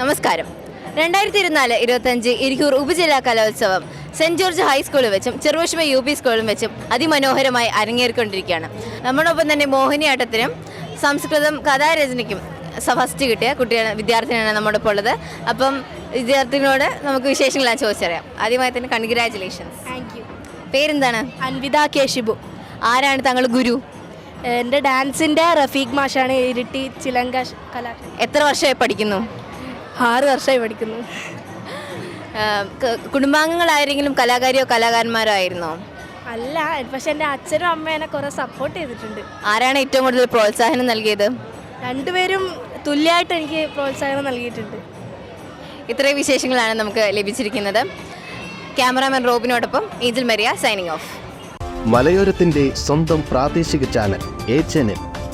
നമസ്കാരം. രണ്ടായിരത്തി ഇരുപത്തിനാല് ഇരുപത്തഞ്ച് ഇരിക്കൂർ ഉപജില്ലാ കലോത്സവം സെന്റ് ജോർജ് ഹൈസ്കൂളിൽ വെച്ചും ചെറുവശ്മ യു പി സ്കൂളിലും വെച്ചും അതിമനോഹരമായി അരങ്ങേറിക്കൊണ്ടിരിക്കുകയാണ്. നമ്മോടൊപ്പം തന്നെ മോഹിനിയാട്ടത്തിനും സംസ്കൃതം കഥാരചനയ്ക്കും ഫസ്റ്റ് കിട്ടിയ കുട്ടിയാണ് വിദ്യാർത്ഥിനിയാണ് നമ്മുടെ ഇപ്പോൾ ഉള്ളത്. അപ്പം വിദ്യാർത്ഥികളോട് നമുക്ക് വിശേഷങ്ങളാണ് ചോദിച്ചറിയാം. ആദ്യമായി തന്നെ കൺഗ്രാചുലേഷൻസ്. താങ്ക് യു പേരെന്താണ്? അൻവിത കെ ഷിബു. ആരാണ് താങ്കൾ ഗുരു? എന്റെ ഡാൻസിന്റെ റഫീഖ് മാഷാണ് ഇരിട്ടി ചിലങ്ക കലാ എത്ര വർഷമായി പഠിക്കുന്നു? ആറ് വർഷമായി പഠിക്കുന്നു. കുടുംബാംഗങ്ങളാരെങ്കിലും കലാകാരിയോ കലാകാരന്മാരോ ആയിരുന്നോ? അല്ല പക്ഷെ എന്റെ അച്ഛനും അമ്മേനെ എന്നെ കുറേ സപ്പോർട്ട് ചെയ്തിട്ടുണ്ട്. ആരാണ് ഏറ്റവും കൂടുതൽ പ്രോത്സാഹനം നൽകിയത്? രണ്ടുപേരും തുല്യമായിട്ട് എനിക്ക് പ്രോത്സാഹനം നൽകിയിട്ടുണ്ട്. ഇത്രയും വിശേഷങ്ങളാണ് നമുക്ക് ലഭിച്ചിരിക്കുന്നത്. ക്യാമറാമാൻ റോബിനോടൊപ്പം ഏഞ്ചൽ മരിയ സൈനിങ് ഓഫ് മലയോരത്തിന്റെ സ്വന്തം പ്രാദേശിക ചാനൽ എ ചാനൽ.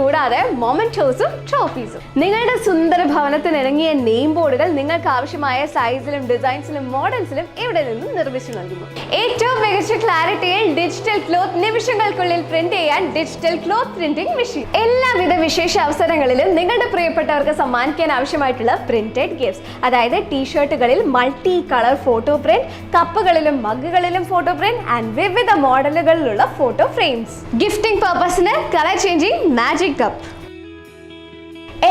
കൂടാതെ മൊമെന്റോസും ട്രോഫീസും നിങ്ങളുടെ സുന്ദര ഭവനത്തിന് ഇണങ്ങിയ നെയിം ബോർഡുകൾ നിങ്ങൾക്ക് ആവശ്യമായ സൈസിലും ഡിസൈൻസിലും മോഡൽസിലും ഇവിടെ നിന്നും നിർമ്മിച്ചു നൽകുന്നു. ഏറ്റവും മികച്ച ക്ലാരിറ്റിയിൽ ഡിജിറ്റൽ ക്ലോത്ത് നിമിഷങ്ങൾക്കുള്ളിൽ പ്രിന്റ് ചെയ്യാൻ ഡിജിറ്റൽ ക്ലോത്ത് പ്രിന്റിംഗ് മെഷീൻ എല്ലാവിധ വിശേഷ അവസരങ്ങളിലും നിങ്ങളുടെ പ്രിയപ്പെട്ടവർക്ക് സമ്മാനിക്കാൻ ആവശ്യമായിട്ടുള്ള പ്രിന്റഡ് ഗിഫ്റ്റ്സ് അതായത് ടീഷർട്ടുകളിൽ മൾട്ടി കളർ ഫോട്ടോ പ്രിന്റ് കപ്പുകളിലും മഗ്ഗുകളിലും ഫോട്ടോ പ്രിന്റ് ആൻഡ് വിവിധ മോഡലുകളിലുള്ള ഫോട്ടോ ഫ്രെയിംസ് ഗിഫ്റ്റിംഗ് പർപ്പസിന് കളർ ചേഞ്ചിങ് മാജിക് കപ്പ്